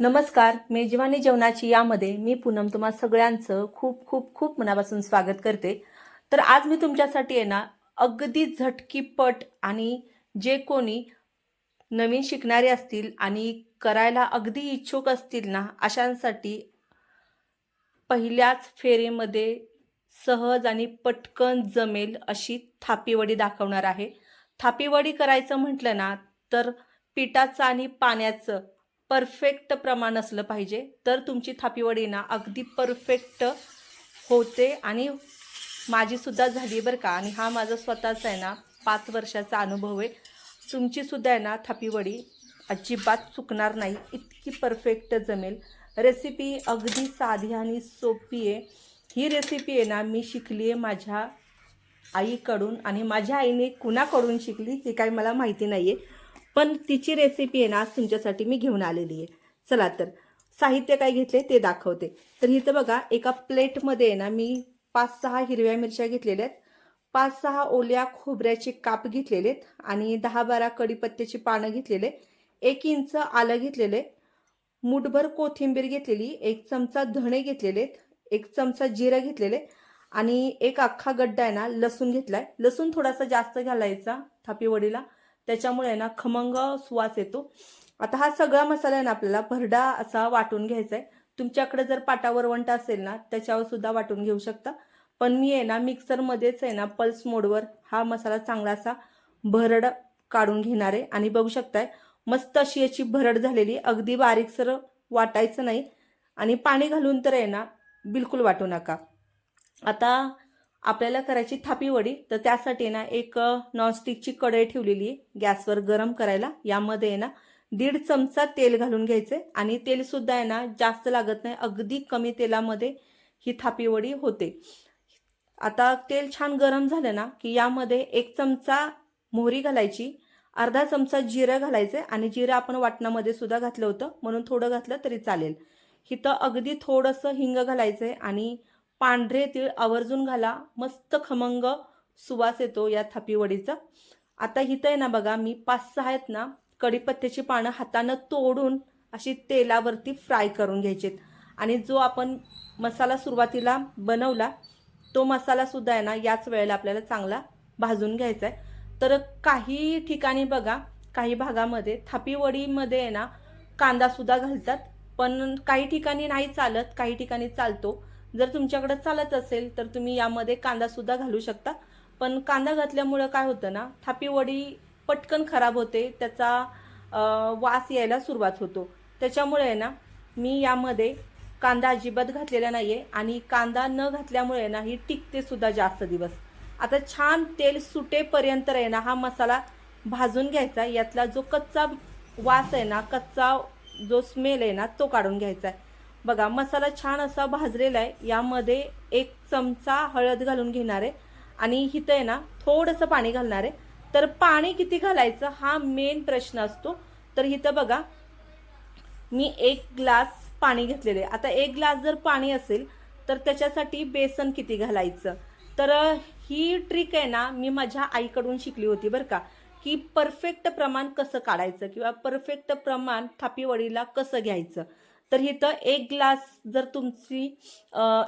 नमस्कार मेजवानी जेवणाची यामध्ये मी पूनम तुम्हा सगळ्यांचं खूप खूप खूप मनापासून स्वागत करते. तर आज मी तुमच्यासाठी आहे ना अगदी झटकीपट आणि जे कोणी नवीन शिकणारे असतील आणि करायला अगदी इच्छुक असतील ना अशांसाठी पहिल्याच फेरीमध्ये सहज आणि पटकन जमेल अशी थापीवडी दाखवणार आहे. थापीवडी करायचं म्हटलं ना तर पिठाचं आणि पाण्याचं परफेक्ट प्रमाण असलं पाहिजे. तर तुमची थापीवडी ना अगदी परफेक्ट होते आणि माझीसुद्धा झाली बरं का. आणि हा माझा स्वतःचा आहे ना पाच वर्षाचा अनुभव आहे. तुमचीसुद्धा आहे ना थापीवडी अजिबात चुकणार नाही. इतकी परफेक्ट जमेल. रेसिपी अगदी साधी आणि सोपी आहे. ही रेसिपी आहे ना मी शिकली आहे माझ्या आईकडून आणि माझ्या आईने कुणाकडून शिकली हे काही मला माहिती नाही आहे पण तिची रेसिपी आहे ना आज तुमच्यासाठी मी घेऊन आलेली आहे. चला तर साहित्य काय घेतले ते दाखवते. तर इथं बघा एका प्लेटमध्ये आहे ना मी पाच सहा हिरव्या मिरच्या घेतलेल्या आहेत. पाच सहा ओल्या खोबऱ्याचे काप घेतलेले आहेत आणि दहा बारा कडीपत्त्याची पानं घेतलेले एक इंच आलं घेतलेले मुठभर कोथिंबीर घेतलेली एक चमचा धणे घेतलेले आहेत. एक चमचा जिरं घेतलेले आणि एक अख्खा गड्डा आहे ना लसूण घेतलाय. लसूण थोडासा जास्त घालायचा थापी वडीला त्याच्यामुळे आहे ना खमंग सुवास येतो. आता हा सगळा मसाला आहे ना आपल्याला भरडा असा वाटून घ्यायचा आहे तुमच्याकडे जर पाटावर वंट असेल ना त्याच्यावर सुद्धा वाटून घेऊ शकता. पण मी आहे ना मिक्सरमध्येच आहे ना पल्स मोडवर हा मसाला चांगला असा भरड काढून घेणार आहे. आणि बघू शकताय मस्त अशी याची भरड झालेली अगदी बारीकसर वाटायचं नाही. आणि पाणी घालून तर आहे ना बिलकुल वाटू नका. आता आपल्याला करायची थापी वडी. तर त्यासाठी ना एक नॉनस्टिकची कढई ठेवलेली आहे. गॅसवर गरम करायला. यामध्ये आहे ना दीड चमचा तेल घालून घ्यायचे आणि तेलसुद्धा आहे ना जास्त लागत नाही. अगदी कमी तेलामध्ये ही थापी वडी होते. आता तेल छान गरम झालं ना की यामध्ये एक चमचा मोहरी घालायची. अर्धा चमचा जिरं घालायचं आणि जिरं आपण वाटणामध्ये सुद्धा घातलं होतं. म्हणून थोडं घातलं तरी चालेल. इथं अगदी थोडंसं हिंग घालायचं आहे आणि पांढरे तीळ आवर्जून घाला. मस्त खमंग सुवास येतो या थापीवडीचा. आता इथं आहे ना बघा मी पाच सहा आहेत ना कढीपत्त्याची पानं हातानं तोडून अशी तेलावरती फ्राय करून घ्यायचेत. आणि जो आपण मसाला सुरुवातीला बनवला तो मसालासुद्धा आहे ना याच वेळेला आपल्याला चांगला भाजून घ्यायचा आहे तर काही ठिकाणी बघा काही भागामध्ये थापीवडीमध्ये आहे ना कांदासुद्धा घालतात. पण काही ठिकाणी नाही चालत काही ठिकाणी चालतो. जर तुमच्याकडे चालत असेल तर तुम्ही यामध्ये कांदासुद्धा घालू शकता. पण कांदा घातल्यामुळं काय होतं ना थापी वडी पटकन खराब होते त्याचा वास यायला सुरुवात होतो. त्याच्यामुळे आहे ना मी यामध्ये कांदा अजिबात घातलेला नाही आहे आणि कांदा न घातल्यामुळे ना ही टिकते सुद्धा जास्त दिवस. आता छान तेल सुटेपर्यंत आहे ना हा मसाला भाजून घ्यायचा. यातला जो कच्चा वास आहे ना कच्चा जो स्मेल आहे ना तो काढून घ्यायचा आहे. बघा मसाला छान असा भाजलेला आहे. यामध्ये एक चमचा हळद घालून घेणार आहे. आणि इथं आहे ना थोडंसं पाणी घालणार आहे. तर पाणी किती घालायचं हा मेन प्रश्न असतो. तर इथं बघा मी एक ग्लास पाणी घेतलेले आहे. आता एक ग्लास जर पाणी असेल तर त्याच्यासाठी बेसन किती घालायचं? तर ही ट्रिक आहे ना मी माझ्या आईकडून शिकली होती बरं का की परफेक्ट प्रमाण कसं काढायचं किंवा परफेक्ट प्रमाण थापीवडीला कसं घ्यायचं? तर इथं एक ग्लास जर तुमची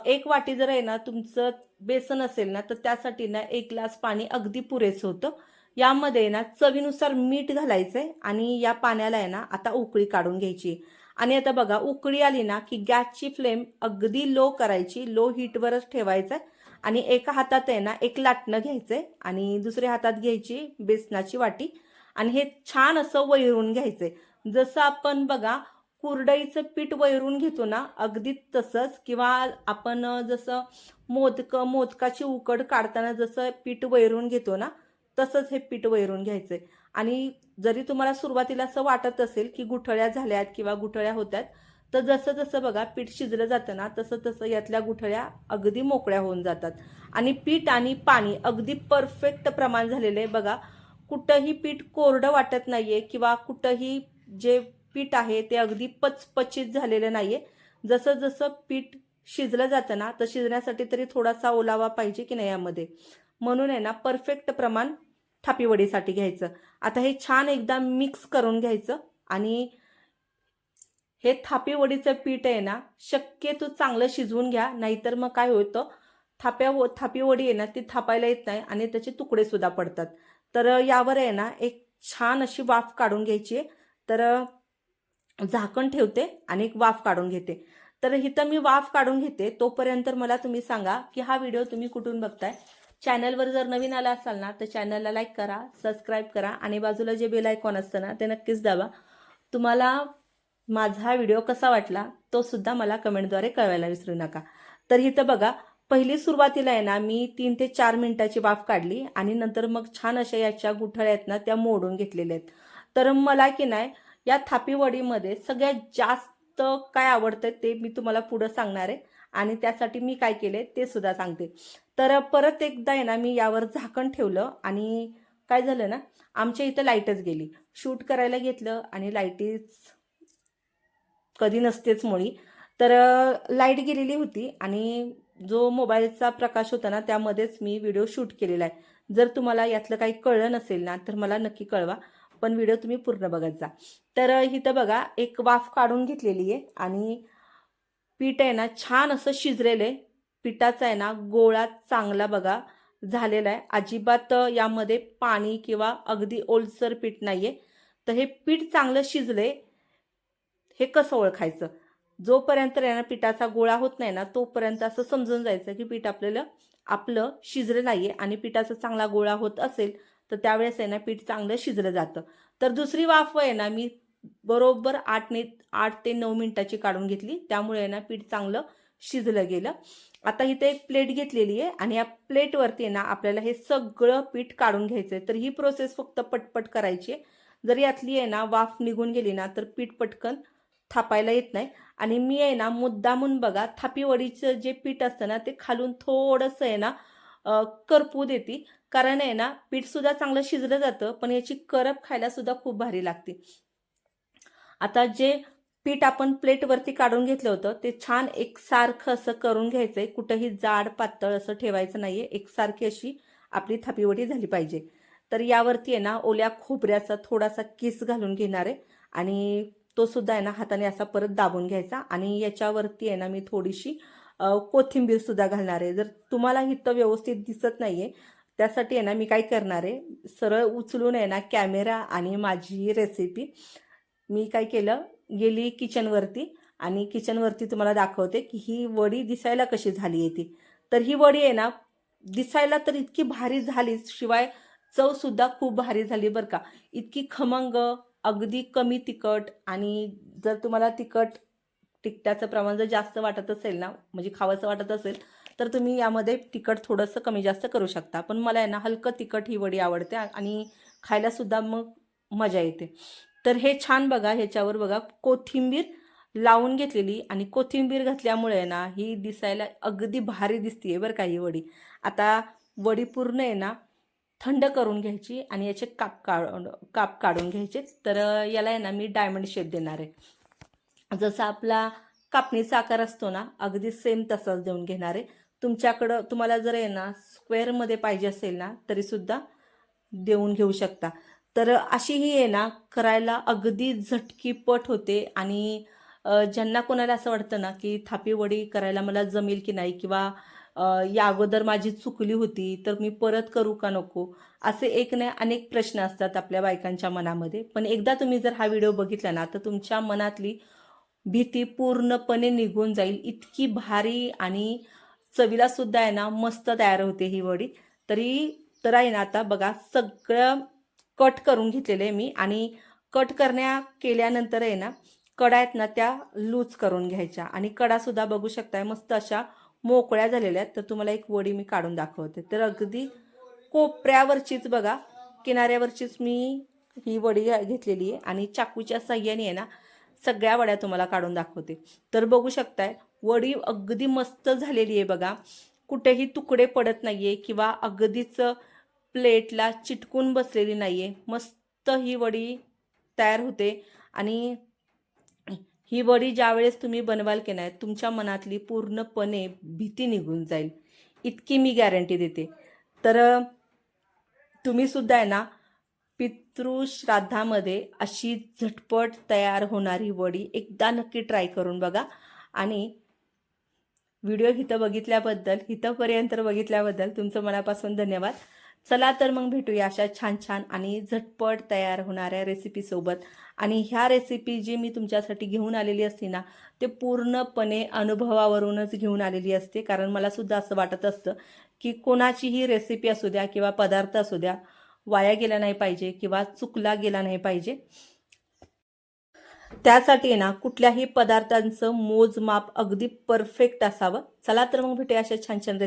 एक वाटी जर आहे ना तुमचं बेसन असेल ना तर त्यासाठी ना एक ग्लास पाणी अगदी पुरेसं होतं. यामध्ये ना चवीनुसार मीठ घालायचं आहे आणि या पाण्याला आहे ना आता उकळी काढून घ्यायची. आणि आता बघा उकळी आली ना की गॅसची फ्लेम अगदी लो करायची लो हीटवरच ठेवायचं आहे आणि एका हातात आहे ना एक लाटणं घ्यायचं आहे आणि दुसऱ्या हातात घ्यायची बेसनाची वाटी. आणि हे छान असं वैरून घ्यायचं आहे जसं आपण बघा कुरडईचं पीठ वैरून घेतो ना अगदी तसंच किंवा आपण जसं मोदक मोदकाची उकड काढताना जसं पीठ वैरून घेतो ना तसंच हे पीठ वैरून घ्यायचं आहे. आणि जरी तुम्हाला सुरुवातीला असं वाटत असेल की गुठळ्या झाल्यात किंवा गुठळ्या होत्यात तर जसं जसं बघा पीठ शिजलं जातं ना तसं तसं यातल्या गुठळ्या अगदी मोकळ्या होऊन जातात. आणि पीठ आणि पाणी अगदी परफेक्ट प्रमाण झालेलं आहे बघा. कुठंही पीठ कोरडं वाटत नाहीये किंवा कुठंही जे पीठ आहे ते अगदी पचपचित झालेलं नाही आहे जसं जसं पीठ शिजलं जातं ना तर शिजण्यासाठी तरी थोडासा ओलावा पाहिजे की नाही यामध्ये? म्हणून आहे ना परफेक्ट प्रमाण थापीवडीसाठी घ्यायचं. आता हे छान एकदा मिक्स करून घ्यायचं आणि हे थापीवडीचं पीठ आहे ना शक्यतो चांगलं शिजवून घ्या नाहीतर मग काय होतं थाप्या व थापीवडी आहे ना ती थापायला येत नाही आणि त्याचे तुकडे सुद्धा पडतात. तर यावर आहे ना एक छान अशी वाफ काढून घ्यायची आहे. तर झाकण ठेवते आणि एक वाफ काढून घेते. तर इथं मी वाफ काढून घेते तोपर्यंत मला तुम्ही सांगा की हा व्हिडिओ तुम्ही कुठून बघताय. चॅनलवर जर नवीन आला असाल ना तर चॅनलला लाईक करा सबस्क्राईब करा आणि बाजूला जे बेल आयकॉन असतं ना ते नक्कीच दाबा. तुम्हाला माझा व्हिडिओ कसा वाटला तो सुद्धा मला कमेंटद्वारे कळवायला विसरू नका. तर इथं बघा पहिली सुरुवातीला आहे ना मी तीन ते चार मिनिटाची वाफ काढली आणि नंतर मग छान अशा याच्या गुठळ्या आहेत ना त्या मोडून घेतलेल्या आहेत. तर मला की नाही या थापीवडीमध्ये सगळ्यात जास्त काय आवडतं ते मी तुम्हाला पुढं सांगणार आहे. आणि त्यासाठी मी काय केले ते सुद्धा सांगते. तर परत एकदा आहे ना मी यावर झाकण ठेवलं आणि काय झालं ना आमच्या इथं लाईटच गेली. शूट करायला घेतलं आणि लाईटीच कधी नसतेच मुळी. तर लाइट गेलेली होती आणि जो मोबाईलचा प्रकाश होता ना त्यामध्येच मी व्हिडिओ शूट केलेला आहे. जर तुम्हाला यातलं काही कळलं नसेल ना तर मला नक्की कळवा. पण व्हिडिओ तुम्ही पूर्ण बघत जा. तर इथं बघा एक वाफ काढून घेतलेली आहे आणि पीठ आहे ना छान असं शिजलेलं आहे. पिठाचा आहे ना गोळा चांगला बघा झालेला आहे. अजिबात यामध्ये पाणी किंवा अगदी ओलसर पीठ नाही आहे तर हे पीठ चांगलं शिजले हे कसं ओळखायचं? जोपर्यंत आहे ना पिठाचा गोळा होत नाही ना तोपर्यंत असं समजून जायचं की पीठ आपल्याला आपलं शिजलं नाही आहे आणि पिठाचा चांगला गोळा होत असेल तर त्यावेळेस आहे ना पीठ चांगलं शिजलं जातं. तर दुसरी वाफ आहे ना मी बरोबर आठ ने आठ ते नऊ मिनिटाची काढून घेतली. त्यामुळे आहे ना पीठ चांगलं शिजलं गेलं. आता इथे एक प्लेट घेतलेली आहे आणि या प्लेटवरती आहे ना आपल्याला हे सगळं पीठ काढून घ्यायचं आहे. तर ही प्रोसेस फक्त पटपट करायची आहे. जर यातली आहे ना वाफ निघून गेली ना तर पीठ पटकन थापायला येत नाही. आणि मी आहे ना मुद्दामून बघा थापीवडीचं जे पीठ असतं ना ते खालून थोडंसं आहे ना करपू देते. कारण आहे ना पीठसुद्धा चांगलं शिजलं जातं पण याची करप खायला सुद्धा खूप भारी लागते. आता जे पीठ आपण प्लेटवरती काढून घेतलं होतं ते छान एकसारखं असं करून घ्यायचंय. कुठंही जाड पातळ असं ठेवायचं नाहीये. एकसारखी अशी आपली थापीवडी झाली पाहिजे. तर यावरती आहे ना ओल्या खोबऱ्याचा थोडासा किस घालून घेणार आहे. आणि तो सुद्धा आहे ना हाताने असा परत दाबून घ्यायचा. आणि याच्यावरती आहे ना मी थोडीशी कोथिंबीर सुद्धा घालणार आहे. जर तुम्हाला इथं व्यवस्थित दिसत नाहीये त्यासाठी आहे ना मी काय करणार आहे सरळ उचलून आहे ना कॅमेरा आणि माझी रेसिपी मी काय केलं गेली किचनवरती आणि किचनवरती तुम्हाला दाखवते की ही वडी दिसायला कशी झाली आहे ती. तर ही वडी आहे ना दिसायला तर इतकी भारी झालीच शिवाय चवसुद्धा खूप भारी झाली बरं का. इतकी खमंग अगदी कमी तिखट आणि जर तुम्हाला तिखट तिखटाचं प्रमाण जर जास्त वाटत असेल ना म्हणजे खावंसं वाटत असेल तर तुम्ही यामध्ये तिखट थोडंसं कमी जास्त करू शकता. पण मला आहे ना हलकं तिखट ही वडी आवडते आणि खायलासुद्धा मग मजा येते. तर हे छान बघा ह्याच्यावर बघा कोथिंबीर लावून घेतलेली आणि कोथिंबीर घातल्यामुळे आहे ना ही दिसायला अगदी भारी दिसते बरं का ही वडी. आता वडी पूर्ण आहे ना थंड करून घ्यायची आणि याचे काप काढ काप काढून घ्यायचे. तर याला आहे ना मी डायमंड शेप देणार आहे. जसा आपला कापणीचा आकार असतो ना अगदी सेम तसाच देऊन घेणार आहे. तुमच्याकडं तुम्हाला जर आहे ना स्क्वेअरमध्ये पाहिजे असेल ना तरीसुद्धा देऊन घेऊ शकता. तर अशी ही आहे ना करायला अगदी झटकीपट होते आणि ज्यांना कोणाला असं वाटतं ना की थापीवडी करायला मला जमेल की नाही किंवा या अगोदर माझी चुकली होती तर मी परत करू का नको? असे एक नाही अनेक प्रश्न असतात आपल्या बायकांच्या मनामध्ये. पण एकदा तुम्ही जर हा व्हिडिओ बघितला ना तर तुमच्या मनातली भीती पूर्णपणे निघून जाईल. इतकी भारी आणि चवीला सुद्धा आहे ना मस्त तयार होते ही वडी. तरी तर आहे ना आता बघा सगळं कट करून घेतलेलं आहे मी आणि कट करण्या केल्यानंतर आहे ना कडा आहेत ना त्या लूज करून घ्यायच्या. आणि कडासुद्धा बघू शकताय मस्त अशा मोकळ्या झालेल्या आहेत. तर तुम्हाला एक वडी मी काढून दाखवते. तर अगदी कोपऱ्यावरचीच बघा किनाऱ्यावरचीच मी ही वडी घेतलेली आहे. आणि चाकूच्या साह्याने आहे ना सगळ्या वड्या तुम्हाला काढून दाखवते. तर बघू शकताय वडी अगदी मस्त झालेली आहे बघा. कुठेही तुकडे पडत नाही आहे किंवा अगदीच प्लेटला चिटकून बसलेली नाही आहे मस्त ही वडी तयार होते. आणि ही वडी ज्यावेळेस तुम्ही बनवाल की नाही तुमच्या मनातली पूर्णपणे भीती निघून जाईल. इतकी मी गॅरंटी देते. तर तुम्हीसुद्धा आहे ना पितृश्राद्धामध्ये अशी झटपट तयार होणारी वडी एकदा नक्की ट्राय करून बघा. आणि व्हिडिओ इथं बघितल्याबद्दल हिथंपर्यंत बघितल्याबद्दल तुमचं मनापासून धन्यवाद. चला तर मग भेटूया अशा छान छान आणि झटपट तयार होणाऱ्या रेसिपीसोबत आणि ह्या रेसिपी जी मी तुमच्यासाठी घेऊन आलेली असते ना ते पूर्णपणे अनुभवावरूनच घेऊन आलेली असते. कारण मला सुद्धा असं वाटत असतं की कोणाचीही रेसिपी असू द्या किंवा पदार्थ असू द्या वाया गेला नाही पाहिजे किंवा चुकला गेला नाही पाहिजे. त्यासाठी ना कुठल्याही पदार्थांचं मोजमाप अगदी परफेक्ट असावं. चला तर मग भेटूया अशा छान छान रेसिपी